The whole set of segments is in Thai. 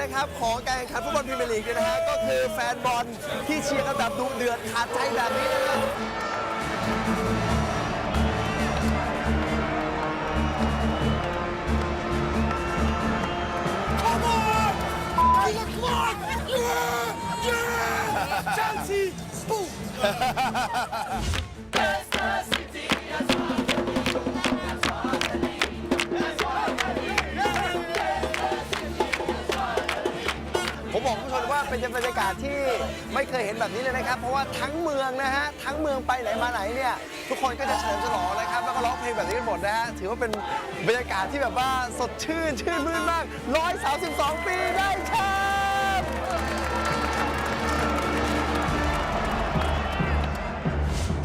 นึ่งสัญลักษณ์เลยนะครับของการแข่งขันฟุตบอลพรีเมียร์ลีกเนี่ยนะฮะก็คือแฟนบอลที่เชียร์กันแบบดุเดือดขาดใจแบบนี้นะครับผม ไม่เคยเห็นแบบนี้เลยนะครับ เพราะว่าทั้งเมืองนะฮะ ทั้งเมืองไปไหนมาไหนเนี่ย ทุกคนก็จะเฉลิมฉลองนะครับ แล้วก็ร้องเพลงแบบนี้กันหมดนะฮะ ถือว่าเป็นบรรยากาศที่แบบว่าสดชื่น ชื่นมื่นมาก 132 ปีได้ครับ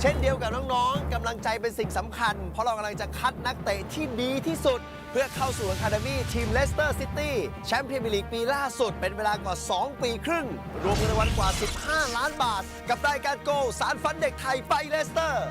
เช่นเดียวกับน้องๆกำลังใจเป็นสิ่งสำคัญ เพราะเรากำลังจะคัดนักเตะที่ดีที่สุด เพื่อเข้าสู่อะคาเดมี่ทีมเลสเตอร์ซิตี้แชมป์พรีเมียร์ลีกปีล่าสุด เป็นเวลากว่า 2 ปีครึ่ง รวมเงินรางวัลกว่า 15 ล้านบาท กับรายการโกลสารฝันเด็กไทยไปเลสเตอร์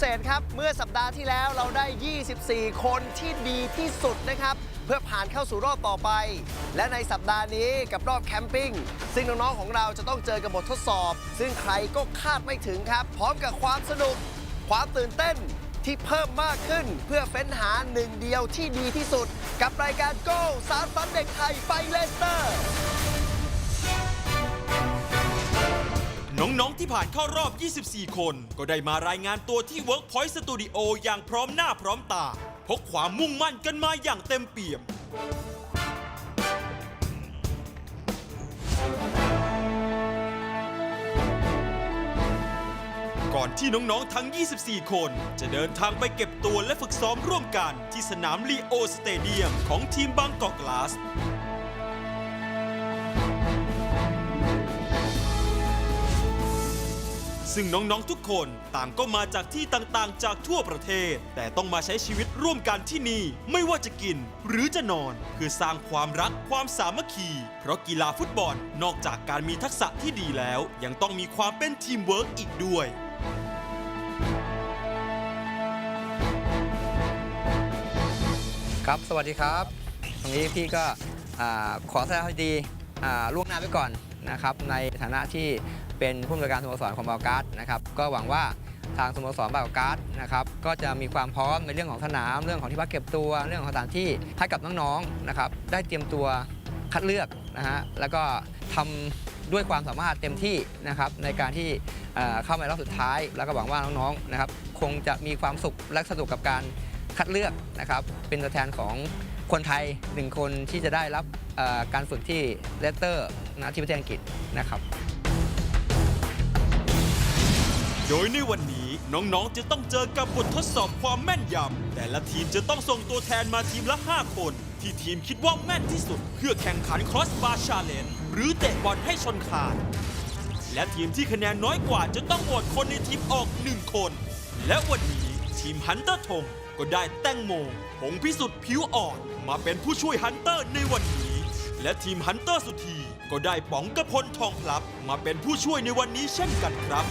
เศษครับ เมื่อสัปดาห์ที่แล้วเราได้ 24 คนที่ดีที่สุดนะครับ เพื่อผ่านเข้าสู่รอบต่อไป และในสัปดาห์นี้กับรอบแคมปิ้งซึ่งน้องๆของเราจะต้องเจอกับบททดสอบ ซึ่งใครก็คาดไม่ถึงครับ พร้อมกับความสนุก ความตื่นเต้นที่เพิ่มมากขึ้นเพื่อเฟ้นหาหนึ่งเดียวที่ดีที่สุด กับรายการโก้สารฝันเด็กไทยไปเลสเตอร์ น้องๆที่ผ่านเข้ารอบ 24 คน ก็ได้มารายงานตัวที่ Workpoint Studio อย่างพร้อมหน้าพร้อมตา พกความมุ่งมั่นกันมาอย่างเต็มเปี่ยม ก่อนที่น้องๆทั้ง 24 คน จะเดินทางไปเก็บตัวและฝึกซ้อมร่วมกันที่สนามลีโอสเตเดียมของทีมบางกอกกลาส ซึ่งน้องๆทุกคนต่างก็มาจากที่ต่างๆ จากทั่วประเทศ แต่ต้องมาใช้ชีวิตร่วมกันที่นี่ ไม่ว่าจะกิน หรือจะนอนเพื่อสร้างความรักความสามัคคี เพราะกีฬาฟุตบอลนอกจากการมีทักษะที่ดีแล้ว ยังต้องมีความเป็นทีมเวิร์กอีกด้วยครับสวัสดีครับ ตรงนี้พี่ก็อ่าขอแสดงความยินดีอ่าล่วงหน้าไปก่อน นะครับในฐานะที่เป็นผู้อำนวยการสโมสรของบาการ์ดนะครับก็หวังว่าทางสโมสรบาการ์ดนะครับก็จะมีความพร้อมในเรื่องของสนาม เรื่องของที่พักเก็บตัว เรื่องของสถานที่ให้กับน้องๆนะครับได้เตรียมตัวคัดเลือกนะฮะแล้วก็ทำด้วยความสามารถเต็มที่นะครับในการที่เเข้ามาในรอบสุดท้าย แล้วก็หวังว่าน้องๆนะครับคงจะมีความสุขและสนุกกับการคัดเลือกนะครับเป็นตัวแทนของ คนไทยหนึ่งคนที่จะได้รับการฝึกที่เลสเตอร์นะที่ประเทศอังกฤษนะครับ โดยในวันนี้น้องๆ จะต้องเจอกับบททดสอบความแม่นยำ แต่ละทีมจะต้องส่งตัวแทนมาทีมละ 5 คน ที่ทีมคิดว่าแม่นที่สุด เพื่อแข่งขันครอสบาร์ชาเลนหรือเตะบอลให้ชนคานและทีมที่คะแนนน้อยกว่าจะต้องโหวตคนในทีมออก 1 คน และวันนี้ทีมฮันเตอร์ธงก็ได้แต้งโมผงพิสุทธิ์ผิวอ่อนมาเป็นผู้ช่วยฮันเตอร์ในวันนี้ และทีมฮันเตอร์สุธีก็ได้ป๋องกระพลทองพลับ มาเป็นผู้ช่วยในวันนี้เช่นกันครับ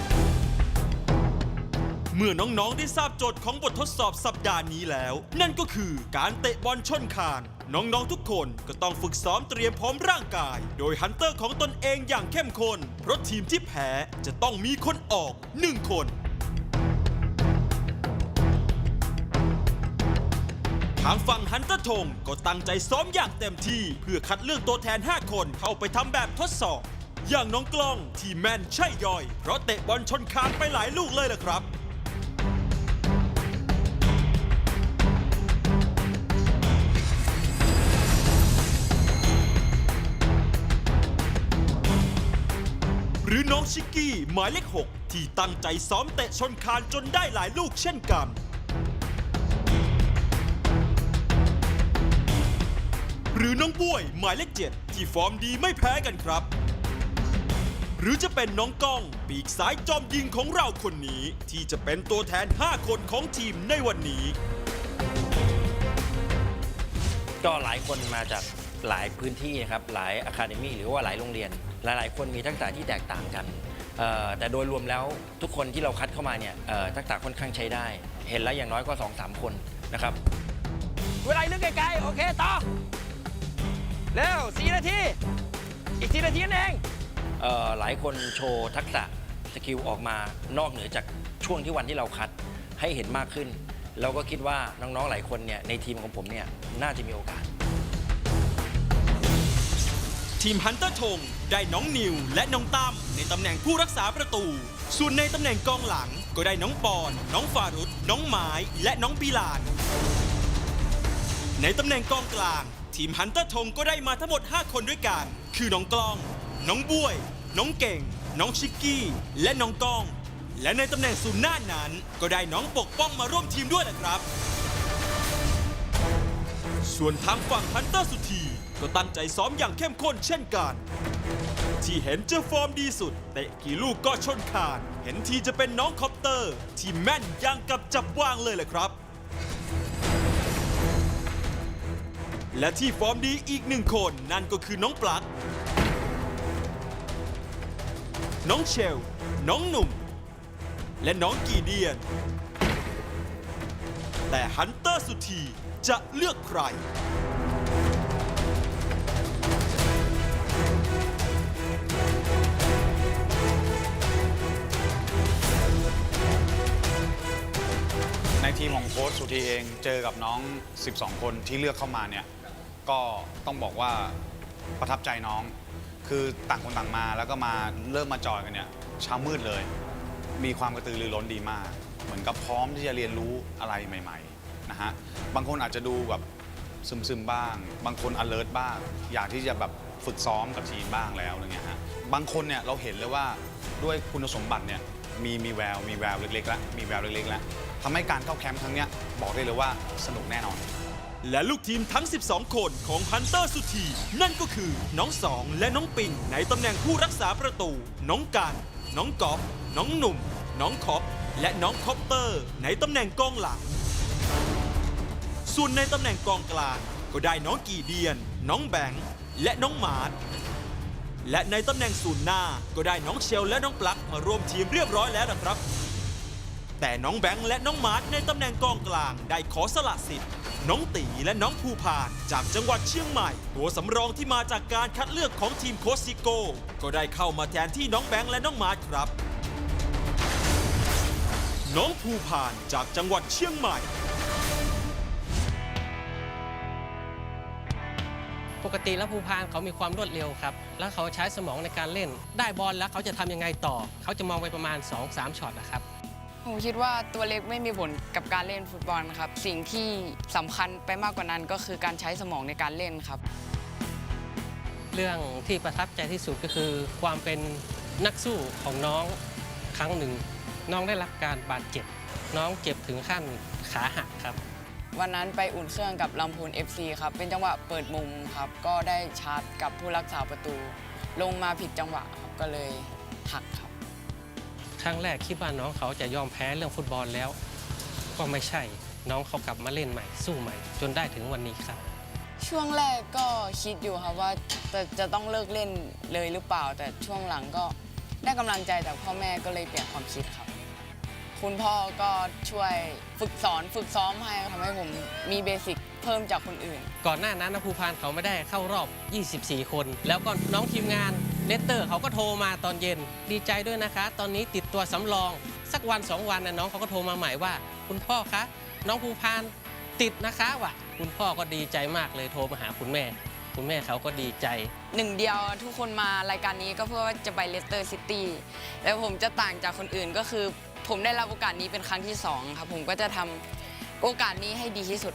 เมื่อน้องๆได้ทราบโจทย์ของบททดสอบสัปดาห์นี้แล้ว นั่นก็คือการเตะบอลชนคาน น้องๆทุกคนก็ต้องฝึกซ้อมเตรียมพร้อมร่างกาย โดยฮันเตอร์ของตนเองอย่างเข้มข้นเพราะทีมที่แพ้จะต้องมีคนออกหนึ่งคน ทางฝั่งฮันเตอร์ทงก็ตั้งใจซ้อมอย่างเต็มที่ เพื่อคัดเลือกตัวแทน 5 คนเข้าไปทำแบบทดสอบ อย่างน้องกล้องที่แม่นใช่ย่อย เพราะเตะบอลชนคานไปหลายลูกเลยล่ะครับหรือน้องชิกกี้หมายเลข 6 ที่ตั้งใจซ้อมเตะชนคานจนได้หลายลูกเช่นกัน หรือน้องบ้วยหมายเลข7ที่ฟอร์มดีไม่แพ้กันครับ หรือจะเป็นน้องก้อง ปีกซ้ายจอมยิงของเราคนนี้ ที่จะเป็นตัวแทน 5 คนของทีมในวันนี้ ก็หลายคนมาจากหลายพื้นที่นะครับหลายอะคาเดมี่หรือว่าหลายโรงเรียน หลาย ๆ คนมีทักษะที่แตกต่างกันเอ่อแต่โดยรวมแล้วทุกคนที่เราคัดเข้ามาเนี่ยเอ่อทักษะค่อนข้างใช้ได้ เห็นแล้วอย่างน้อยก็ 2-3 คนนะครับ เวลาเรื่องไกลๆ โอเค ต่อ เร็วสี่นาที อีกสี่นาทีนั่นเองเอ่อหลายคนโชว์ทักษะสกิลออกมานอกเหนือจากช่วงที่วันที่เราคัดให้เห็นมากขึ้น เราก็คิดว่าน้องๆหลายคนเนี่ยในทีมของผมเนี่ยน่าจะมีโอกาส ทีมฮันเตอร์ธงได้น้องนิวและน้องตั้มในตำแหน่งผู้รักษาประตู ส่วนในตำแหน่งกองหลังก็ได้น้องปอน น้องฟารุตน้องไม้และน้องบิลาน ในตำแหน่งกองกลาง ทีมฮันเตอร์ธงก็ได้มาทั้งหมด 5 คนด้วยกัน คือน้องกล้อง น้องบุ้ยน้องเก่ง น้องชิกกี้ และน้องก้อง และในตำแหน่งศูนย์หน้านั้นก็ได้น้องปกป้องมาร่วมทีมด้วยแหละครับ ส่วนทางฝั่งฮันเตอร์สุธีก็ตั้งใจซ้อมอย่างเข้มข้นเช่นกัน ที่เห็นเจะฟอร์มดีสุดเตะกี่ลูกก็ชนคานเห็นทีจะเป็นน้องคอปเตอร์ ที่แม่นอยังกับจับวางเลยแหละครับ และที่ฟอร์มดีอีกหนึ่งคนนั่นก็คือน้องปลั๊กน้องเชล น้องหนุ่ม และน้องกีเดียน แต่ฮันเตอร์สุธีจะเลือกใคร ในทีมของโค้ชสุธีเองเจอกับน้อง 12 คนที่เลือกเข้ามาเนี่ย ก็ต้องบอกว่าประทับใจน้อง คือต่างคนต่างมาแล้วก็มาเริ่มมาจอยกันเนี่ยเช้ามืดเลย มีความกระตือรือร้นดีมาก เหมือนกับพร้อมที่จะเรียนรู้อะไรใหม่ ๆ นะฮะ บางคนอาจจะดูแบบซึมๆบ้าง บางคน alert บ้าง อยากที่จะแบบฝึกซ้อมกับทีมบ้างแล้วอะไรเงี้ยฮะ บางคนเนี่ยเราเห็นเลยว่าด้วยคุณสมบัติเนี่ยมีมีแววมีแววเล็กๆแล้วมีแววเล็กๆแล้วทำให้การเข้าแคมป์ครั้งเนี้ยบอกได้เลยว่าสนุกแน่นอน และลูกทีมทั้ง 12 คนของฮันเตอร์สุธี นั่นก็คือน้องสองและน้องปิงในตำแหน่งผู้รักษาประตู น้องกันน้องกอฟน้องหนุ่ม น้องคอปและน้องคอปเตอร์ ในตำแหน่งกองหลัง ส่วนในตำแหน่งกองกลางก็ได้น้องกีเดียน น้องแบงค์และน้องมาร์และในตำแหน่งศูนย์หน้าก็ได้น้องเชลและน้องปลั๊กมารวมทีมเรียบร้อยแล้วนะครับ แต่น้องแบงค์และน้องมาร์ทในตำแหน่งกองกลางได้ขอสละสิทธิ์ น้องตีและน้องภูพานจากจังหวัดเชียงใหม่ ตัวสำรองที่มาจากการคัดเลือกของทีมโคชซิโก้ก็ได้เข้ามาแทนที่น้องแบงค์และน้องมาร์ทครับ น้องภูพานจากจังหวัดเชียงใหม่ ปกติแล้วภูพานเขามีความรวดเร็วครับ แล้วเขาใช้สมองในการเล่น ได้บอลแล้วเขาจะทำยังไงต่อ เขาจะมองไปประมาณ 2-3ช็อตนะครับ ผมคิดว่าตัวเล็กไม่มีผลกับการเล่นฟุตบอลครับ สิ่งที่สำคัญไปมากกว่านั้นก็คือการใช้สมองในการเล่นครับ เรื่องที่ประทับใจที่สุดก็คือ ความเป็นนักสู้ของน้องครั้งหนึ่ง น้องได้รับการบาดเจ็บ น้องเจ็บถึงขั้นขาหักครับ วันนั้นไปอุ่นเครื่องกับลำพูน FC ครับ เป็นจังหวะเปิดมุมครับ ก็ได้ชาร์จกับผู้รักษาประตู ลงมาผิดจังหวะครับก็เลยหักครับค รั้งแรกคิดว่าน้องเขาจะยอมแพ้เรื่องฟุตบอลแล้ว ก็ไม่ใช่ น้องเขากลับมาเล่นใหม่สู้ใหม่ จนได้ถึงวันนี้ครับ ช่วงแรกก็คิดอยู่ครับว่าจะจะต้องเลิกเล่นเลยหรือเปล่า แต่ช่วงหลังก็ได้กำลังใจจากพ่อแม่ก็เลยเปลี่ยนความคิดครับคคุณพ่อก็ช่วยฝึกสอนฝึกซ้อมให้ทำให้ผมมีเบสิกเพิ่มจากคนอื่น ก่อนหน้านั้นนะภูพานเขาไม่ได้เข้ารอบ 24 คน แล้วก็น้องทีมงาน เนตเตอร์เขาก็โทรมาตอนเย็นดีใจด้วยนะคะ ตอนนี้ติดตัวสำรอง สักวันสองวันนะน้องเขาก็โทรมาใหม่ว่า คุณพ่อคะน้องภูพานติดนะคะว่ะคุณพ่อก็ดีใจมากเลยโทรมาหาคุณแม่ คุณแม่เขาก็ดีใจ หนึ่งเดียวทุกคนมารายการนี้ก็เพื่อว่าจะไปเลสเตอร์ซิตี้แล้วผมจะต่างจากคนอื่นก็คือ ผมได้รับโอกาสนี้เป็นครั้งที่สองครับผมก็จะทำโอกาสนี้ให้ดีที่สุด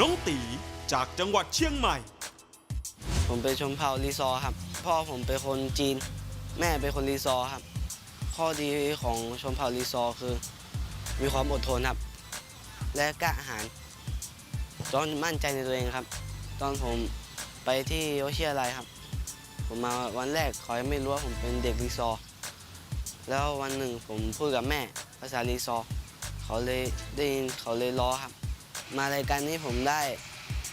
น้องตีจากจังหวัดเชียงใหม่ ผมเป็นชนเผ่าลีซอครับ พ่อผมเป็นคนจีน แม่เป็นคนลีซอครับ ข้อดีของชนเผ่าลีซอคือ มีความอดทนครับ และกล้าหาญตอนมั่นใจในตัวเองครับ ตอนผมไปที่วิทยาลัยครับ ผมมาวันแรกเขายังไม่รู้ว่าผมเป็นเด็กลีซอ แล้ววันหนึ่งผมพูดกับแม่ภาษาลีซอ เขาเลยได้ยินเขาเลยล้อครับ มารายการนี้ผมได้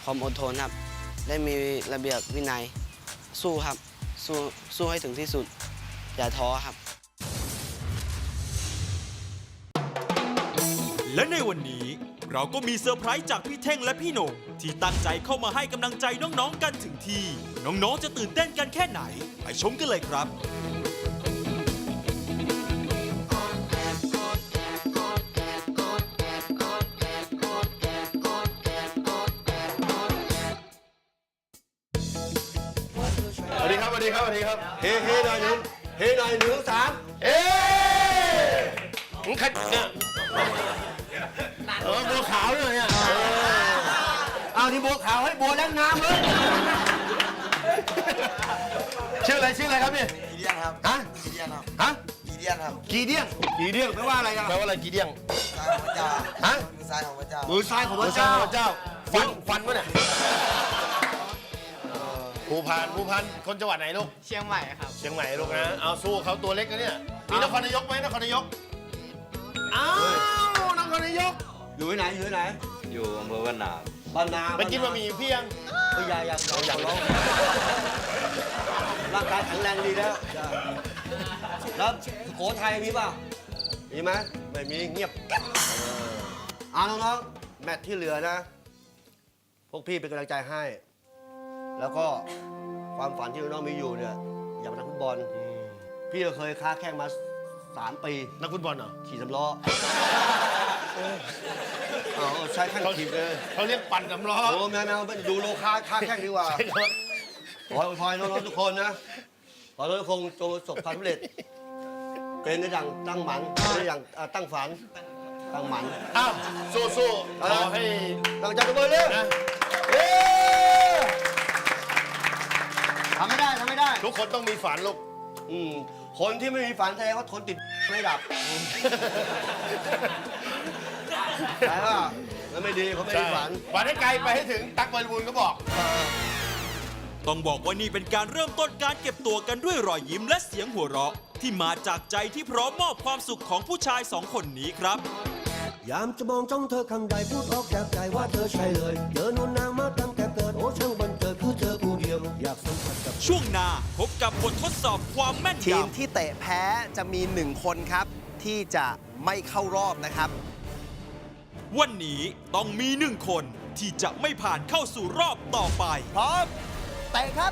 ความอดทนครับ ได้มีระเบียบวินัย สู้ครับ สู้สู้ให้ถึงที่สุด อย่าท้อครับ และในวันนี้เราก็มีเซอร์ไพรส์จากพี่เท่งและพี่โหน่งที่ตั้งใจเข้ามาให้กำลังใจน้องๆกันถึงที่ น้องๆจะตื่นเต้นกันแค่ไหน ไปชมกันเลยครับ เฮ้เฮ้หน่อยหนึ่งเฮ้หน่อยหนึ่งสามเฮ้มึงขัดเนี่ยเออบัวขาวเลยเนี่ยเอานี่บัวขาวให้บัวแรงงามเลยชื่ออะไรชื่ออะไรครับเนี่ยกีเดียนครับฮะกีเดียนครับฮะกีเดียนครับกีเดียงกีเดียงแปลว่าอะไรอะแปลว่าอะไรกีเดียงซ้ายของพระเจ้าฮะมือซ้ายของพระเจ้ามือซ้ายของพระเจ้าพระเจ้าฟันฟันวะเนี่ย ภูพานภูพานคนจังหวัดไหนลูก เชียงใหม่ครับ เชียงใหม่ลูกนะ เอาสู้เขาตัวเล็กนะเนี่ย มีนครนายกไหมนครนายก อ้าวนครนายก อยู่ที่ไหนอยู่ที่ไหนอยู่อำเภอบ้านนาบ้านนาไปกินบะหมี่เพียงเอ้ยอย่าอย่าอย่าอย่าร้องร่างกายแข็งแรงดีแล้วจ้ะแล้วสุโขทัยมีเปล่ามีไหมไม่มีเงียบกิ๊บเออเอาน้องๆแมตช์ที่เหลือนะ พวกพี่เป็นกำลังใจให้ แล้วก็ความฝันที่น้องๆมีอยู่เนี่ยอยากเป็นนักฟุตบอล พี่ก็เคยค้าแข่งมาสามปี นักฟุตบอลเหรอขี่สำล้อเอาใช้แข้งถีบเลยเขาเรียกปั่นสำล้อโอ้แมวแมวดูโลค้าค้าแข่งดีกว่าใช่ครับขอให้อวยพรน้องๆทุกคนนะขอให้ทุกคนจงประสบความสำเร็จ เป็นได้ดังตั้งหมันเป็นได้อย่างอ่าตั้งฝัน ตั้งหมันอ้าวสู้สู้ขอให้ตั้งใจกันเลยเลยนะเย้ ทำไม่ได้ทำไม่ได้ ทุกคนต้องมีฝันลูกอืมคนที่ไม่มีฝันแสดงว่าทนติดไม่ดับแต่ว่ามันไม่ดีเขาไม่ใช่มีฝัน ฝันให้ไกลไปให้ถึงตักบอลบูลก็บอก ต้องบอกว่านี่เป็นการเริ่มต้นการเก็บตัวกันด้วยรอยยิ้มและเสียงหัวเราะ ที่มาจากใจที่พร้อมมอบความสุขของผู้ชายสองคนนี้ครับ ยามจะมองจ้องเธอข้างใดพูดออกจากใจว่าเธอใช่เลยเจอนวนนางมาตั้งแต่เกิดา พบกับบททดสอบความแม่นทีมยำที่เตะแพ้จะมีหนึ่งคนครับ ที่จะไม่เข้ารอบนะครับ วันนี้ต้องมีหนึ่งคนที่จะไม่ผ่านเข้าสู่รอบต่อไป พร้อม เตะครับ